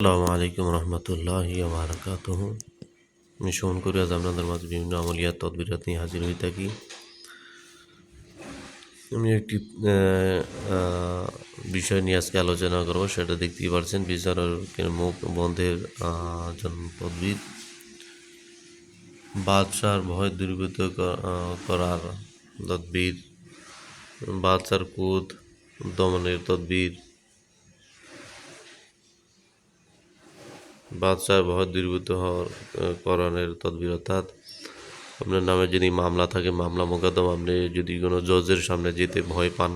আসসালামু আলাইকুম রহমতুল্লাহ বারাকাতুহ। আমি শোন করি, আজ আপনাদের মাঝে বিভিন্ন আমলিয়াত, তদবিরাত নিয়ে হাজির হয়ে থাকি। আমি একটি বিষয় নিয়ে আজকে আলোচনা করব, সেটা দেখতেই পারছেন বিচারকের মুখ বন্ধের জন্য তদবির। বাদশার ভয় দূরীভূত করার তদবির, বাদশার কুদ দমনের তদবির বাদশার ভয় দূরীভূত হওয়ার করণের তদবির, অর্থাৎ আপনার নামে যদি মামলা থাকে, মামলা মোকদ্দম, আপনি যদি কোনো জজের সামনে যেতে ভয় পান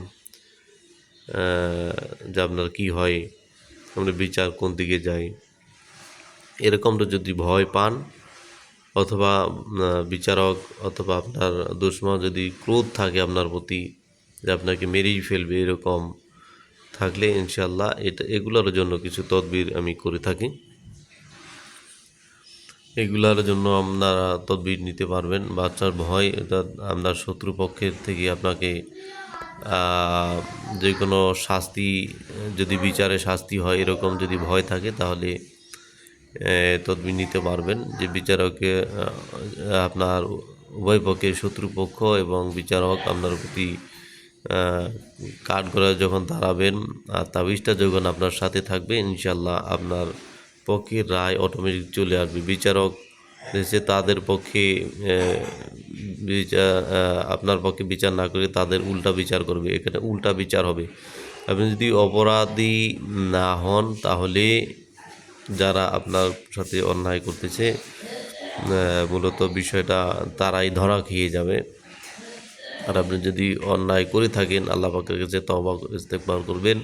যে আপনার কি হয় আপনার বিচার কোন দিকে যায়, এরকমটা যদি ভয় পান, অথবা বিচারক অথবা আপনার দুশ্মন যদি ক্রোধ থাকে আপনার প্রতি, যে আপনাকে মেরেই ফেলবে, এরকম থাকলে ইনশাল্লাহ এটা, এগুলোর জন্য কিছু তদবির আমি করে থাকি। এগুলার জন্য আপনারা তদবির নিতে পারবেন। বাচ্চার ভয়, এটা আপনার শত্রুপক্ষের থেকে আপনাকে যে কোনো শাস্তি, যদি বিচারে শাস্তি হয়, এরকম যদি ভয় থাকে, তাহলে তদবির নিতে পারবেন। যে বিচারকে আপনার উভয় পক্ষে শত্রুপক্ষ এবং বিচারক আপনার প্রতি কাঠ যখন দাঁড়াবেন, আর তাবিজটা যখন আপনার সাথে থাকবে ইনশাল্লাহ আপনার পক্ষে রায় অটোমেটিক চলে আসবে। বিচারক দেশে তাদের পক্ষে বিচার আপনার পক্ষে বিচার না করে তাদের উল্টা বিচার করবে। এখানে উল্টা বিচার হবে। আপনি যদি অপরাধী না হন, তাহলে যারা আপনার সাথে অন্যায় করতেছে মূলত বিষয়টা তারাই ধরা খেয়ে যাবে। আর আপনি যদি অন্যায় করে থাকেন, আল্লাহ পাকের কাছে তবা ইস্তেকবার করবেন।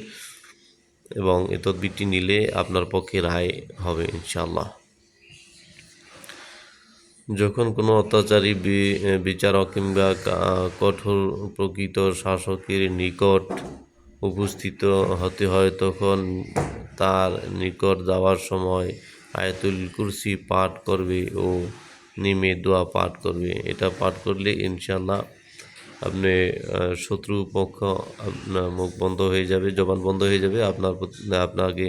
এবং এ তদবিরটি নিলে আপনার পক্ষে রায় হবে ইনশাল্লাহ যখন কোনো অত্যাচারী বিচারক কিংবা কঠোর প্রকৃত শাসকের নিকট উপস্থিত হতে হয়, তখন তার নিকট যাওয়ার সময় আয়াতুল কুরসি পাঠ করবে ও নিমে দোয়া পাঠ করবে। এটা পাঠ করলে ইনশাল্লাহ আপনি শত্রু পক্ষ আপনার মুখ বন্ধ হয়ে যাবে জবান বন্ধ হয়ে যাবে আপনার আপনাকে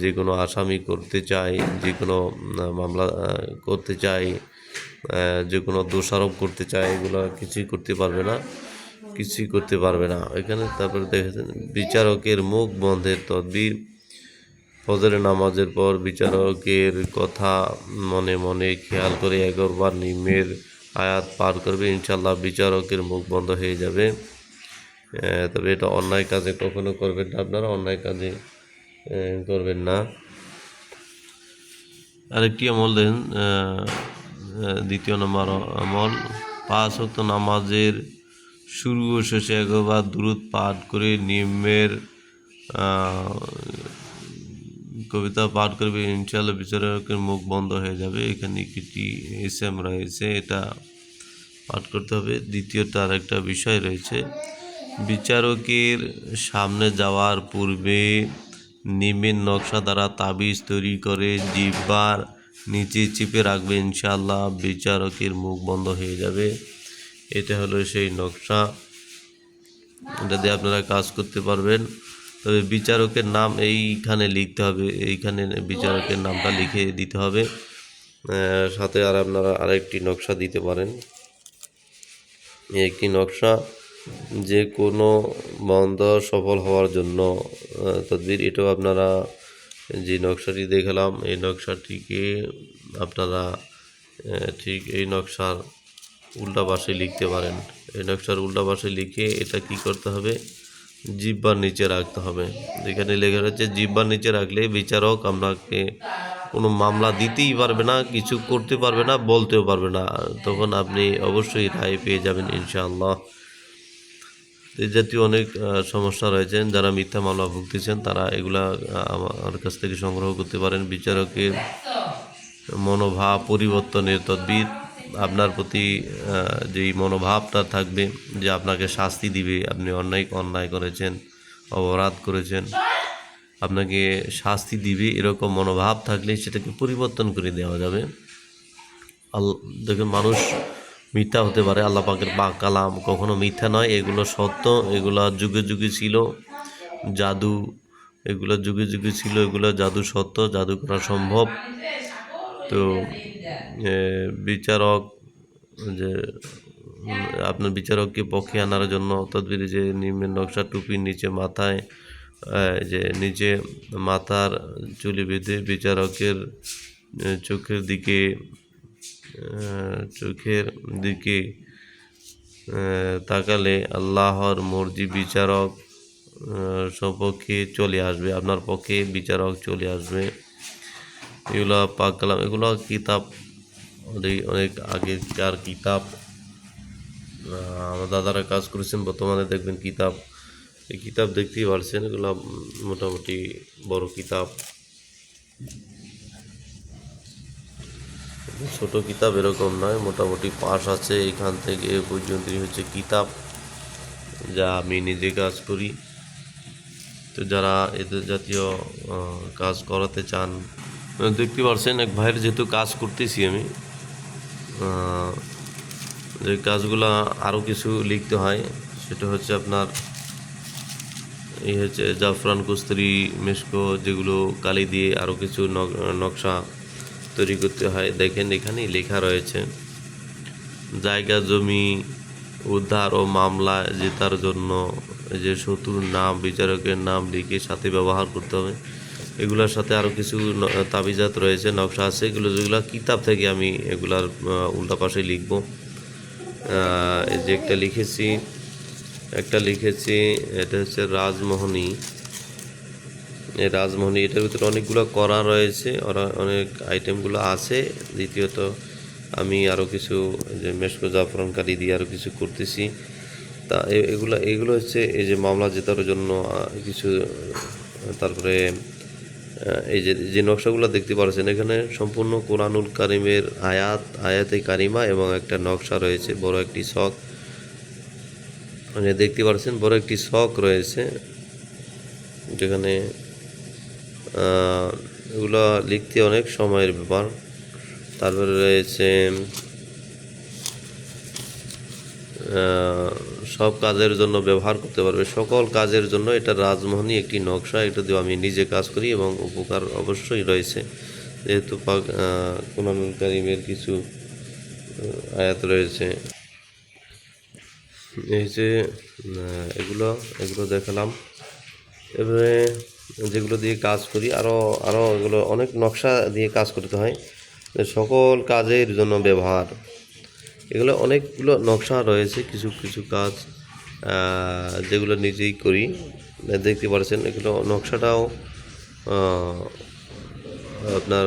যে কোনো আসামি করতে চায় যে কোনো মামলা করতে আহ, যে কোনো দোষারোপ করতে চায় এগুলো কিছুই করতে পারবে না কিছুই করতে পারবে না। এখানে তারপরে দেখেছেন বিচারকের মুখ বন্ধের তদবির ফজরের নামাজের পর বিচারকের কথা মনে মনে খেয়াল করে একবার নিমের আয়াত পার করবে ইনশাল্লাহ বিচারকের মুখ বন্ধ হয়ে যাবে। তবে এটা অন্যায় কাজে কখনো করবেন না, আপনারা অন্যায় কাজে করবেন না। আরেকটি আমল দেন দ্বিতীয় নম্বর আমল, পাঁচ হক্ত নামাজের শুরু ও শেষে একবার দূরত পাঠ করে নিম্নের কবিতা পাঠ করবে ইনশাল্লাহ বিচারকের মুখ বন্ধ হয়ে যাবে। এখানে কিছু এসএম রয়েছে, এটা পাঠ করতে হবে। দ্বিতীয়টা আর একটা বিষয় রয়েছে, বিচারকের সামনে যাওয়ার পূর্বে নিমের নকশা দ্বারা তাবিজ তৈরি করে জিব্বার নিচে চেপে রাখবে ইনশাল্লাহ বিচারকের মুখ বন্ধ হয়ে যাবে। এটা হলো সেই নকশা। এটা দিয়ে আপনারা কাজ করতে পারবেন। তবে বিচারকের নাম এইখানে লিখতে হবে, এইখানে বিচারকের নামটা লিখে দিতে হবে। সাথে আর আপনারা আরেকটি নকশা দিতে পারেন। একটি নকশা যে কোনো বন্ধ সফল হওয়ার জন্য তদবির, এটাও আপনারা যে নকশাটি দেখালাম, এই নকশাটিকে আপনারা ঠিক এই নকশার উল্টা পাশে লিখতে পারেন। এই নকশার উল্টা পাশে লিখে এটা কি করতে হবে? জিব্বার নিচে রাখতে হবে। যেখানে লেখা রয়েছে, জিব্বার নিচে রাখলে বিচারক আপনাকে কোনো মামলা দিতেই পারবে না, কিছু করতে পারবে না, বলতেও পারবে না। তখন আপনি অবশ্যই রায় পেয়ে যাবেন ইনশাআল্লাহ। এই জাতীয় অনেক সমস্যা রয়েছেন যারা মিথ্যা মামলা ভুগতেছেন, তারা এগুলা আমার কাছ থেকে সংগ্রহ করতে পারেন। বিচারকের মনোভাব পরিবর্তনের তদবির। আপনার প্রতি যেই মনোভাবটা থাকবে যে আপনাকে শাস্তি দিবে, আপনি অন্যায় অন্যায় করেছেন, অপরাধ করেছেন, আপনাকে শাস্তি দিবে, এরকম মনোভাব থাকলে সেটাকে পরিবর্তন করে দেওয়া যাবে। আল, দেখুন, মানুষ মিথ্যা হতে পারে, আল্লাহ পাকের বা কালাম কখনো মিথ্যা নয়, এগুলো সত্য, এগুলো যুগে যুগে ছিল, জাদু, এগুলো যুগে যুগে ছিল, এগুলো জাদু সত্য, জাদু করা সম্ভব। তো বিচারক, যে, আপনার বিচারককে পক্ষে আনার জন্য তদবির যে নিম্নের নকশা টুপির নিচে মাথায় যে নিচে মাথার চুলি বেঁধে বিচারকের চোখের দিকে চোখের দিকে তাকালে আল্লাহর মর্জি বিচারক সপক্ষে চলে আসবে, আপনার পক্ষে বিচারক চলে আসবে। এগুলো পাক কালাম, এগুলো কিতাব, অনেক অনেক আগেকার কিতাব। আমার দাদারা কাজ করেছেন, বর্তমানে দেখবেন কিতাব, এই কিতাব দেখতেই পারছেন, এগুলো মোটামুটি বড় কিতাব। ছোট কিতাব এরকম নয়, মোটামুটি পাশ আছে, এখান থেকে এ পর্যন্তই হচ্ছে কিতাব, যা আমি নিজে কাজ করি। তো যারা এদের জাতীয় কাজ করাতে চান দেখতে পারছেন, এক ভাইয়ের যেহেতু কাজ করতেছি আমি যে কাজগুলা আরও কিছু লিখতে হয়, সেটা হচ্ছে আপনার এই হচ্ছে জাফরান কুস্তুরি, মেশকো যেগুলো কালি দিয়ে আরও কিছু নক- নকশা তৈরি করতে হয়। দেখেন এখানেই লেখা রয়েছে, জায়গা, জমি, উদ্ধার ও মামলা জেতার জন্য যে শত্রুর নাম, বিচারকের নাম লিখে সাথে ব্যবহার করতে হবে। এগুলোর সাথে আরও কিছু তাবিজাত রয়েছে, নকশা আছে। এগুলো যেগুলো কিতাব থেকে আমি এগুলার উল্টা পাশে লিখব। এই যে একটা লিখেছি একটা লিখেছি, এটা হচ্ছে রাজমোহনী। এই রাজমোহনী, এটার ভিতরে অনেকগুলো করা রয়েছে, ওরা অনেক আইটেমগুলো আছে। দ্বিতীয়ত, আমি আরও কিছু যে মেশকো জাফরান কালি দিয়ে আরও কিছু করতেছি। তা এগুলো এগুলো হচ্ছে এই যে মামলা জেতার জন্য কিছু, তারপরে এই যে যে নকশাগুলো দেখতে পাচ্ছেন এখানে সম্পূর্ণ কোরআনুল কারিমের আয়াত, আয়াতে কারিমা এবং একটা নকশা রয়েছে, বড় একটি শখ। মানে দেখতে পাচ্ছেন বড় একটি শখ রয়েছে। যেখানে এগুলো লিখতে অনেক সময়ের ব্যাপার। তারপরে রয়েছে সব কাজের জন্য ব্যবহার করতে পারবে। সকল কাজের জন্য এটা রাজমোহনী একটি নকশা। এটা দিয়ে আমি নিজে কাজ করি এবং উপকার অবশ্যই রয়েছে। যেহেতু পাক কারিমের কিছু আয়াত রয়েছে। এই যে এগুলো এগুলো দেখালাম। এবারে যেগুলো দিয়ে কাজ করি আরও আরও এগুলো অনেক নকশা দিয়ে কাজ করতে হয়। সকল কাজের জন্য ব্যবহার। এগুলো অনেকগুলো নকশা রয়েছে, কিছু কিছু কাজ যেগুলো নিজেই করি। দেখতে পাচ্ছেন, এগুলো নকশাটাও আপনার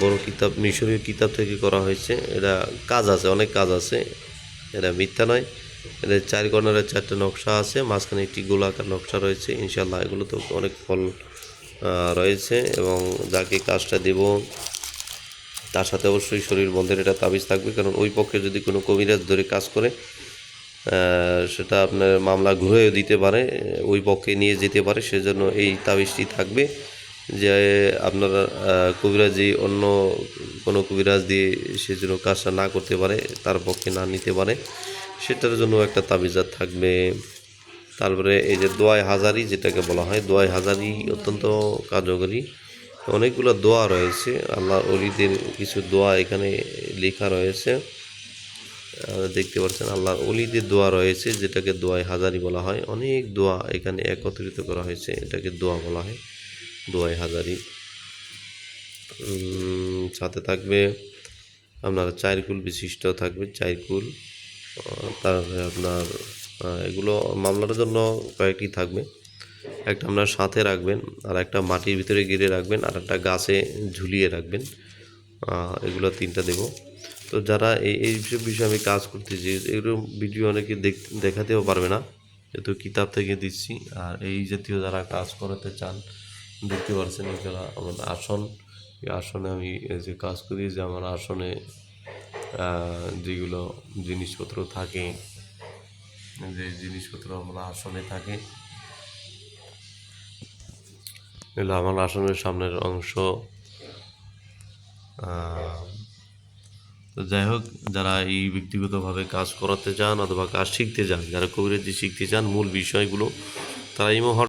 বড় কিতাব, মিশরীয় কিতাব থেকে করা হয়েছে। এটা কাজ আছে, অনেক কাজ আছে। এটা মিথ্যা নয়। এটা চার কর্নারের চারটে নকশা আছে, মাঝখানে একটি গোলাকার নকশা রয়েছে। ইনশাল্লাহ এগুলো তো অনেক ফল রয়েছে এবং যাকে কাজটা দেব তার সাথে অবশ্যই শরীর বন্ধের এটা তাবিজ থাকবে। কারণ ওই পক্ষে যদি কোনো কবিরাজ ধরে কাজ করে সেটা আপনার মামলা ঘুরেও দিতে পারে, ওই পক্ষে নিয়ে যেতে পারে, সেজন্য এই তাবিজটি থাকবে যে আপনারা কবিরাজি অন্য কোনো কবিরাজ দিয়ে সে যেন কাজটা না করতে পারে, তার পক্ষে না নিতে পারে, সেটার জন্য একটা তাবিজাত থাকবে। তারপরে এই যে দোয়াই হাজারি, যেটাকে বলা হয়, দোয়াই হাজারি অত্যন্ত কার্যকরী। অনেকগুলো দোয়া রয়েছে। আল্লাহ অলিদের কিছু দোয়া এখানে লেখা রয়েছে। দেখতে পাচ্ছেন, আল্লাহর অলিদের দোয়া রয়েছে, যেটাকে দোয়াই হাজারি বলা হয়। অনেক দোয়া এখানে একত্রিত করা হয়েছে, এটাকে দোয়া বলা হয় দোয়াই হাজারি। সাথে থাকবে, আপনার চারকুল বিশিষ্ট থাকবে, চারকুল তারপরে আপনার এগুলো মামলার জন্য কয়েকটি থাকবে। একটা আপনার সাথে রাখবেন, আর একটা মাটির ভিতরে গিরে রাখবেন, আর একটা গাছে ঝুলিয়ে রাখবেন। এগুলো তিনটা দেব। তো যারা এই এই বিষয়ে আমি কাজ করতেছি এগুলো ভিডিও অনেকে দেখ- দেখাতেও পারবে না। যেহেতু কিতাব থেকে দিচ্ছি, আর এই জাতীয় যারা কাজ করাতে চান, দেখতে পাচ্ছেন এগুলো আমার আসন, এই আসনে আমি যে কাজ করি, যে আমার আসনে যেগুলো জিনিসপত্র থাকে, যে জিনিসপত্র আমার আসনে থাকে এগুলো আমার আসনের সামনের অংশ। তো যাই হোক, যারা এই ব্যক্তিগতভাবে কাজ করাতে চান অথবা কাজ শিখতে চান, যারা কবিরাজি শিখতে চান, মূল বিষয়গুলো তারা এই মুহূর্তে